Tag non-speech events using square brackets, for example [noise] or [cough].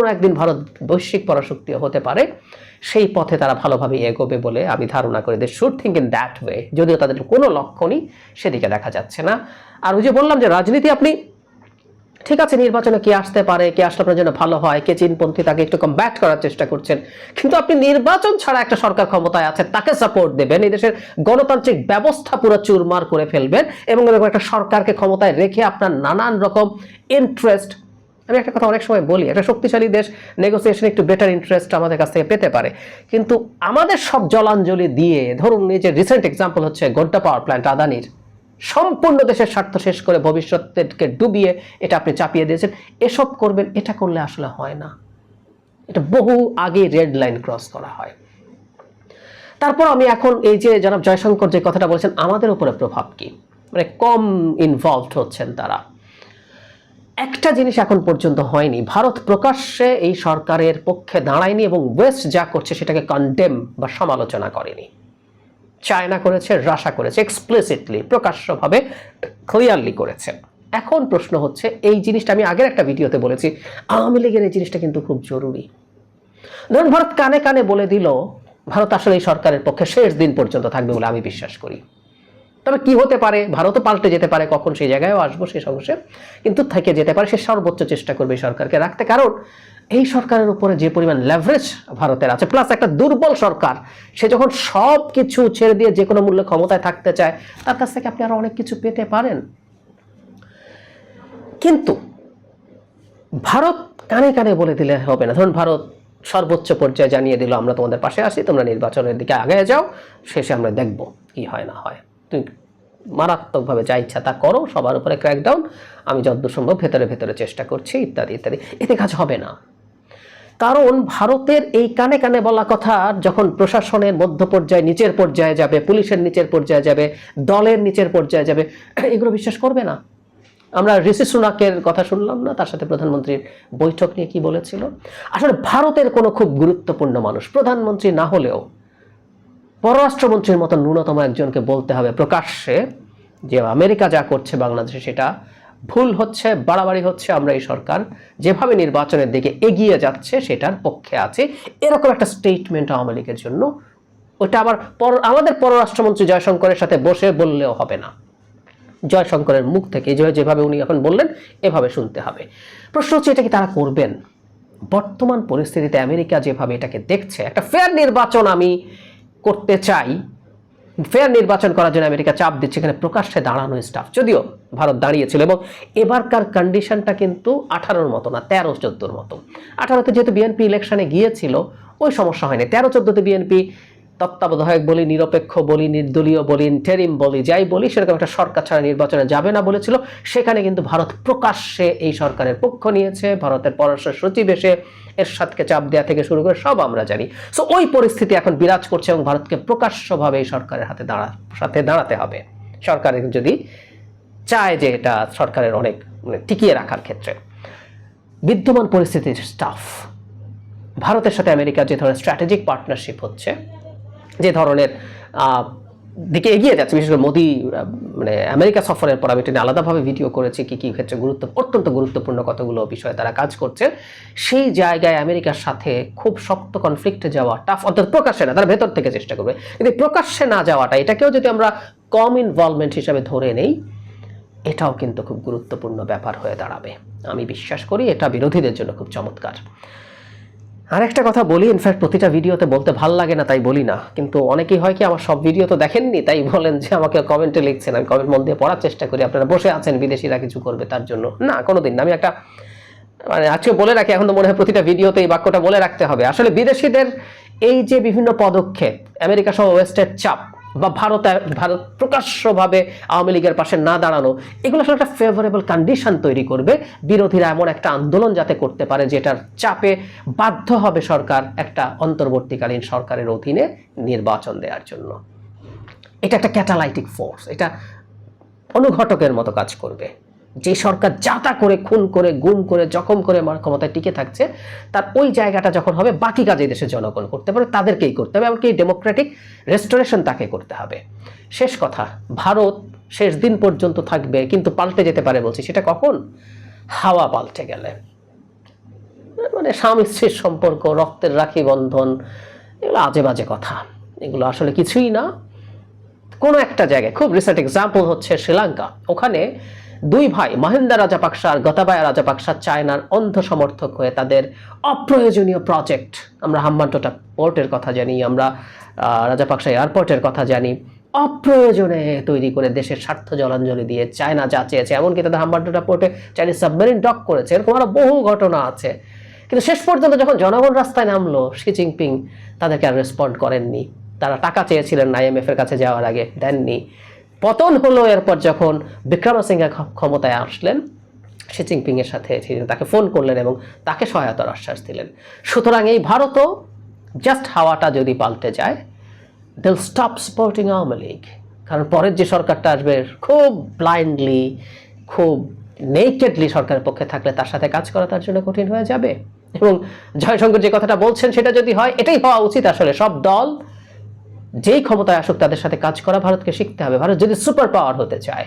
কোনো একদিন ভারত বৈশ্বিক পরাশক্তি হতে পারে, সেই পথে তারা ভালোভাবে এগোবে বলে আমি ধারণা করি they should think in that way যদিও তাদের কোনো লক্ষণই সেদিকে দেখা যাচ্ছে না। আর ওই যে বললাম যে রাজনীতি আপনি, ঠিক আছে নির্বাচনে কে আসতে পারে, কে আসলে আপনার জন্য ভালো হয়, কে চীনপন্থী তাকে একটু কমব্যাট করার চেষ্টা করছেন, কিন্তু আপনি নির্বাচন ছাড়া একটা সরকার ক্ষমতায় আছে তাকে সাপোর্ট দেবেন, এই দেশের গণতান্ত্রিক ব্যবস্থা পুরো চুরমার করে ফেলবেন এবং এরকম একটা সরকারকে ক্ষমতায় রেখে আপনার নানান রকম ইন্টারেস্ট আমি একটা কথা অনেক সময় বলি, একটা শক্তিশালী দেশ নেগোসিয়েশন একটু বেটার ইন্টারেস্ট আমাদের কাছ থেকে পেতে পারে। কিন্তু আমাদের সব জলাঞ্জলি দিয়ে, ধরুন এই যে রিসেন্ট এক্সাম্পল হচ্ছে গোড্ডা পাওয়ার প্ল্যান্ট আদানির সম্পূর্ণ দেশের স্বার্থ শেষ করে ভবিষ্যৎকে ডুবিয়ে এটা আপনি চাপিয়ে দিয়েছেন। এসব করবেন, এটা করলে আসলে হয় না। এটা বহু আগে রেড লাইন ক্রস করা হয়। তারপর আমি এখন এই যে জনাব জয়শঙ্কর যে কথাটা বলেছেন, আমাদের উপরে প্রভাব কি? মানে কম ইনভলভড হচ্ছেন তারা। একটা জিনিস এখন পর্যন্ত হয়নি। ভারত প্রকাশ্যে এই সরকারের পক্ষে দাঁড়ায়নি এবং ওয়েস্ট যা করছে সেটাকে কন্ডেম বা সমালোচনা করেনি। চায়না করেছে রাশা করেছে এক্সপ্লিসিটলি প্রকাশ্যভাবে ক্লিয়ারলি করেছে। এখন প্রশ্ন হচ্ছে, এই জিনিসটা আমি আগের একটা ভিডিওতে বলেছি, আওয়ামী লীগের এই জিনিসটা কিন্তু খুব জরুরি। ধরুন, ভারত কানে কানে বলে দিল, ভারত আসলে এই সরকারের পক্ষে শেষ দিন পর্যন্ত থাকবে বলে আমি বিশ্বাস করি। তবে কি হতে পারে? ভারতও পাল্টে যেতে পারে, কখন সেই জায়গায়ও আসব সেই অংশে কিন্তু থেকে যেতে পারে, সে সর্বোচ্চ চেষ্টা করবে এই সরকারকে রাখতে। কারণ এই সরকারের উপরে যে পরিমাণ লেভারেজ ভারতের আছে প্লাস একটা দুর্বল সরকার, সে যখন সব কিছু ছেড়ে দিয়ে যে কোনো মূল্যে ক্ষমতায় থাকতে চায়, তার কাছ থেকে আপনি আরও অনেক কিছু পেতে পারেন। কিন্তু ভারত কানে কানে বলে দিলে হবে না। ধরুন ভারত সর্বোচ্চ পর্যায়ে জানিয়ে দিল, আমরা তোমাদের পাশে আসি তোমরা নির্বাচনের দিকে আগে যাও, শেষে আমরা দেখব কি হয় না হয়। তুই মারাত্মকভাবে যা ইচ্ছা তা করো, সবার উপরে ক্র্যাকডাউন আমি যতদূর সম্ভব ভেতরে ভেতরে চেষ্টা করছি, ইত্যাদি ইত্যাদি। এতে কাজ হবে না। কারণ ভারতের এই কানে কানে বলা কথা, যখন প্রশাসনের মধ্য পর্যায়ে, নিচের পর্যায়ে যাবে, পুলিশের নিচের পর্যায়ে যাবে, দলের নিচের পর্যায়ে যাবে, [clears throat] এগুলো বিশ্বাস করবে না। আমরা ঋষি সুনাকের কথা শুনলাম না, তার সাথে প্রধানমন্ত্রীর বৈঠক নিয়ে কি বলেছিল? আসলে ভারতের কোনো খুব গুরুত্বপূর্ণ মানুষ, প্রধানমন্ত্রী না হলেও পররাষ্ট্রমন্ত্রীর মতো ন্যূনতম একজনকে বলতে হবে প্রকাশ্যে যে আমেরিকা যা করছে বাংলাদেশে সেটা ভুল হচ্ছে, বাড়াবাড়ি হচ্ছে, আমরা এই সরকার যেভাবে নির্বাচনের দিকে এগিয়ে যাচ্ছে সেটার পক্ষে আছে। এরকম একটা স্টেটমেন্ট আওয়ামী লীগের জন্য। ওটা আবার পর, আমাদের পররাষ্ট্রমন্ত্রী জয়শঙ্করের সাথে বসে বললেও হবে না। জয়শঙ্করের মুখ থেকে যেভাবে উনি এখন বললেন, এভাবে শুনতে হবে। প্রশ্ন হচ্ছে, এটা কি তারা করবেন? বর্তমান পরিস্থিতিতে আমেরিকা যেভাবে এটাকে দেখছে, একটা ফেয়ার নির্বাচন আমি করতে চাই। ফেয়ার নির্বাচন করার জন্য আমেরিকা চাপ দিচ্ছে, এখানে প্রকাশ্যে দাঁড়ানো স্টাফ যদিও ভারত দাঁড়িয়েছিল এবং এবারকার কন্ডিশনটা কিন্তু আঠারোর মতো না, তেরো চোদ্দোর মতো। আঠারোতে যেহেতু বিএনপি ইলেকশনে গিয়েছিল, ওই সমস্যা হয়নি। তেরো চোদ্দোতে বিএনপি তত্ত্বাবধায়ক বলি, নিরপেক্ষ বলি, নির্দলীয় বলি ইন্টারিম বলি, যাই বলি, সেরকম একটা সরকার ছাড়া নির্বাচনে যাবে না বলেছিল। সেখানে কিন্তু ভারত প্রকাশ্যে এই সরকারের পক্ষ নিয়েছে, ভারতের পররাষ্ট্র সচিব এসে এরশাদকে চাপ দেওয়া থেকে শুরু করে সব আমরা জানি। সো ওই পরিস্থিতি এখন বিরাজ করছে এবং ভারতকে প্রকাশ্যভাবে এই সরকারের হাতে দাঁড়া, সাথে দাঁড়াতে হবে। সরকারের যদি চায় যে এটা সরকারের অনেক মানে টিকিয়ে রাখার ক্ষেত্রে। বিদ্যমান পরিস্থিতির স্টাফ ভারতের সাথে আমেরিকার যে ধরনের স্ট্র্যাটেজিক পার্টনারশিপ হচ্ছে যে ধরনের দিকে এগিয়ে যাচ্ছে। বিশেষ করে মোদি মানে আমেরিকা সফরের পর আমি এটা আলাদাভাবে ভিডিও করেছি কী কী ক্ষেত্রে গুরুত্ব, অত্যন্ত গুরুত্বপূর্ণ কতগুলো বিষয়ে তারা কাজ করছে। সেই জায়গায় আমেরিকার সাথে খুব শক্ত কনফ্লিক্টে যাওয়া টাফ অর্থাৎ প্রকাশ্যে না, তারা ভেতর থেকে চেষ্টা করবে। কিন্তু প্রকাশ্যে না যাওয়াটা, এটাকেও যদি আমরা কম ইনভলভমেন্ট হিসাবে ধরে নেই, এটাও কিন্তু খুব গুরুত্বপূর্ণ ব্যাপার হয়ে দাঁড়াবে। আমি বিশ্বাস করি এটা বিরোধীদের জন্য খুব চমৎকার। আর একটা কথা বলি ইনফ্যাক্ট প্রতিটা ভিডিওতে বলতে ভালো লাগে না, তাই বলি না। কিন্তু অনেকেই হয় কি, আমার সব ভিডিও তো দেখেননি, তাই বলেন যে আমাকে কমেন্টে লিখছেন। আমি কমেন্ট মন দিয়ে পড়ার চেষ্টা করি, আপনারা বসে আছেন, বিদেশিরা কিছু করবে তার জন্য। না, কোনোদিন না, আমি একটা মানে আজকে বলে রাখি, এখন তো মনে হয় প্রতিটা ভিডিওতে এই বাক্যটা বলে রাখতে হবে। আসলে বিদেশিদের এই যে বিভিন্ন পদক্ষেপ, আমেরিকা সহ ওয়েস্টের চাপ বা ভারতে ভারত প্রকাশ্যভাবে আওয়ামী লীগের পাশে না দাঁড়ানো, এগুলো আসলে একটা ফেভারেবল কন্ডিশন তৈরি করবে। বিরোধীরা এমন একটা আন্দোলন যাতে করতে পারে, যেটার চাপে বাধ্য হবে সরকার একটা অন্তর্বর্তীকালীন সরকারের অধীনে নির্বাচন দেওয়ার জন্য। এটা একটা ক্যাটালাইটিক ফোর্স এটা অনুঘটকের মতো কাজ করবে। যে সরকার যাতা করে, খুন করে, গুম করে, জখম করে ক্ষমতায় টিকে থাকছে, তার ওই জায়গাটা যখন হবে, বাকি কাজ এই দেশের জনগণ করতে পারে, তাদেরকেই করতে হবে, এমনকি ডেমোক্রেটিক রেস্টোরেশন তাকে করতে হবে। শেষ কথা, ভারত শেষ দিন পর্যন্ত থাকবে, কিন্তু পাল্টে যেতে পারে বলছি, সেটা কখন? হাওয়া পাল্টে গেলে। মানে স্বামী স্ত্রীর সম্পর্ক, রক্তের রাখি বন্ধন, এগুলো আজে বাজে কথা। এগুলো আসলে কিছুই না। কোনো একটা জায়গায়, খুব রিসেন্ট এক্সাম্পল হচ্ছে শ্রীলঙ্কা। ওখানে দুই ভাই মহেন্দা রাজাপাকসা আর গতাবায়া রাজাপাকসা চায়নার অন্ধ সমর্থক হয়ে তাদের অপ্রয়োজনীয় প্রজেক্ট আমরা হাম্বানটোটা পোর্টের কথা জানি, আমরা রাজাপাকসা এয়ারপোর্টের কথা জানি, অপ্রয়োজনে তৈরি করে দেশের স্বার্থ জলাঞ্জলি দিয়ে চায়না যা চেয়েছে, এমনকি তাদের হাম্বানটোটা পোর্টে চাইনিজ সাবমেরিন ডক করেছে, এরকম আরও বহু ঘটনা আছে। কিন্তু শেষ পর্যন্ত যখন জনগণ রাস্তায় নামলো শি জিনপিং তাদেরকে আর রেসপন্ড করেননি। তারা টাকা চেয়েছিলেন আইএমএফ এর কাছে যাওয়ার আগে দেননি। পতন হলো এরপর যখন বিক্রমসিংহে ক্ষ- ক্ষমতায় আসলেন, শি জিনপিং এর সাথে তাকে ফোন করলেন এবং তাকে সহায়তার আশ্বাস দিলেন। সুতরাং এই ভারতও জাস্ট হাওয়াটা যদি পাল্টে যায় দিল স্টপ সাপোর্টিং আওয়ামী লীগ কারণ পরের যে সরকারটা আসবে, খুব ব্লাইন্ডলি খুব নেকেডলি সরকারের পক্ষে থাকলে তার সাথে কাজ করা তার জন্য কঠিন হয়ে যাবে। এবং জয়শঙ্কর যে কথাটা বলছেন, সেটা যদি হয়, এটাই হওয়া উচিত আসলে। সব দল যেই ক্ষমতায় আসুক, তাদের সাথে কাজ করা ভারতকে শিখতে হবে। ভারত যদি সুপার পাওয়ার হতে চায়।